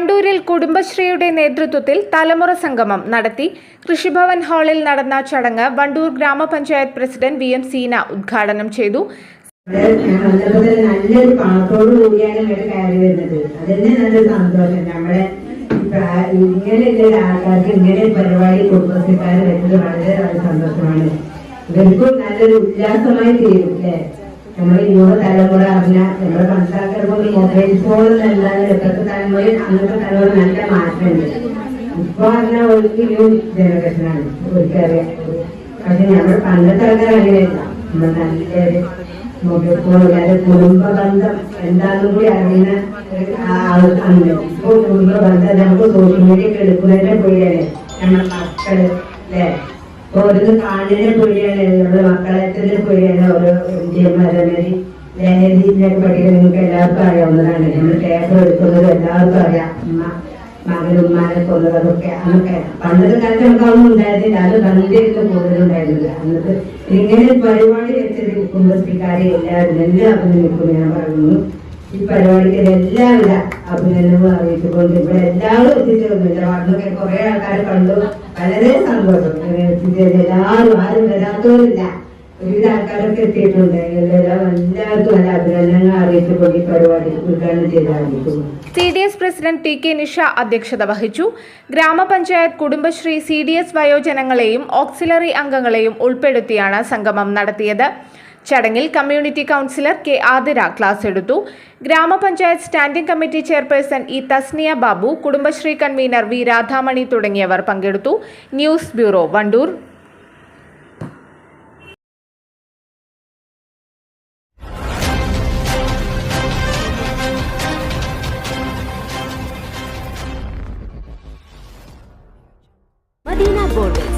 വണ്ടൂരിൽ കുടുംബശ്രീയുടെ നേതൃത്വത്തിൽ തലമുറ സംഗമം നടത്തി കൃഷിഭവൻ ഹാളിൽ നടന്ന ചടങ്ങ് വണ്ടൂർ ഗ്രാമപഞ്ചായത്ത് പ്രസിഡന്റ് വി എം സീന ഉദ്ഘാടനം ചെയ്തു. നല്ലൊരു സന്തോഷം. ഇങ്ങനെയുള്ള പരിപാടി വളരെ സന്തോഷമാണ്. നല്ലൊരു ഉല്ലാസമായി തീരും നമ്മുടെ യുവ തലമുറ അറിഞ്ഞ നമ്മുടെ മനസ്സിലാക്കുമ്പോൾ കൊണ്ട് മൊബൈൽ ഫോൺ എന്നല്ലാതെ ഇപ്പോഴത്തെ തലമുറയിൽ അന്നത്തെ തലമുറ നല്ല മാറ്റമുണ്ട്. ഇപ്പൊ പറഞ്ഞാൽ ഒരു ന്യൂ ജനറേഷനാണ് ഒരിക്കറിയാം പക്ഷെ നമ്മുടെ പണ്ടത്തെ ആൾക്കാർ അങ്ങനെയല്ല. നമ്മൾ നല്ലൊരു മൊബൈൽ ഫോൺ അല്ലാതെ കുടുംബ ബന്ധം എന്താണെന്ന് കൂടി അറിയുന്ന ആൾക്കാണ് ഇപ്പൊ കുടുംബ ബന്ധം നമുക്ക് സോഷ്യൽ മീഡിയ എടുക്കുന്നതിനെ പേടിയാണ് നമ്മുടെ മക്കൾ അല്ലേ ഒരു കാലിനെ പേടിയാണ് നമ്മുടെ മക്കളെ തന്നെ പേടിയാണ് ഓരോ ഇന്ത്യമാരി ലഹരിയിലൊക്കെ പഠിക്കാൻ നിങ്ങൾക്ക് എല്ലാവർക്കും അറിയാവുന്നതാണ്. നമ്മൾ കേസ് എടുക്കുന്നത് എല്ലാവർക്കും അറിയാം. ഉമ്മ മകനും ഉമ്മാനെ കൊന്നതൊക്കെ അന്നൊക്കെ പണ്ടത്തെ കാലത്ത് നമുക്ക് അതൊന്നും ഉണ്ടായിരുന്നില്ല. അത് കണ്ടിരുന്ന് കൂടുതലുണ്ടായിരുന്നില്ല. അന്നത്തെ ഇങ്ങനെ പരിപാടി പരിപാടി വെച്ചത് കുടുംബശ്രീക്കാരെ എല്ലാവരും എല്ലാവരും നിൽക്കും ഞാൻ പറയുന്നു. ഈ പരിപാടിക്ക് എല്ലാവിധ അഭിനന്ദനവും അറിയിച്ചുകൊണ്ട് ഇവിടെ എല്ലാവരും എത്തിച്ചേർന്നില്ല അന്നൊക്കെ കുറെ ആൾക്കാരെ കണ്ടു. വളരെ സന്തോഷം. ഇങ്ങനെ എത്തിച്ചേർന്ന് എല്ലാവരും ആരും വരാത്തവരില്ല. ഒരുവിധ ആൾക്കാരൊക്കെ എത്തിയിട്ടുണ്ട്. എല്ലാവർക്കും നല്ല അഭിനന്ദനങ്ങൾ അറിയിച്ചുകൊണ്ട് ഈ പരിപാടി ഉദ്ഘാടനം ചെയ്ത് അറിയിക്കുന്നു C D S president T K Nisha അധ്യക്ഷത വഹിച്ചു. ഗ്രാമപഞ്ചായത്ത് കുടുംബശ്രീ സി ഡി എസ് വയോജനങ്ങളെയും ഓക്സിലറി അംഗങ്ങളെയും ഉൾപ്പെടുത്തിയാണ് സംഗമം നടത്തിയത്. ചടങ്ങിൽ community councillor K Athira class എടുത്തു. ഗ്രാമപഞ്ചായത്ത് standing committee chairperson E Thasniya Babu Kudumbashree convener V Radhamani തുടങ്ങിയവർ പങ്കെടുത്തു. News bureau Wandoor. Madina borders